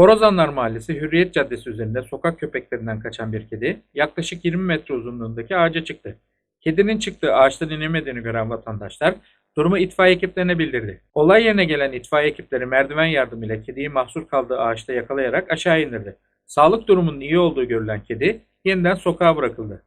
Borazanlar Mahallesi Hürriyet Caddesi üzerinde sokak köpeklerinden kaçan bir kedi yaklaşık 20 metre uzunluğundaki ağaca çıktı. Kedinin çıktığı ağaçtan inemediğini gören vatandaşlar durumu itfaiye ekiplerine bildirdi. Olay yerine gelen itfaiye ekipleri merdiven yardımıyla kediyi mahsur kaldığı ağaçta yakalayarak aşağı indirdi. Sağlık durumunun iyi olduğu görülen kedi yeniden sokağa bırakıldı.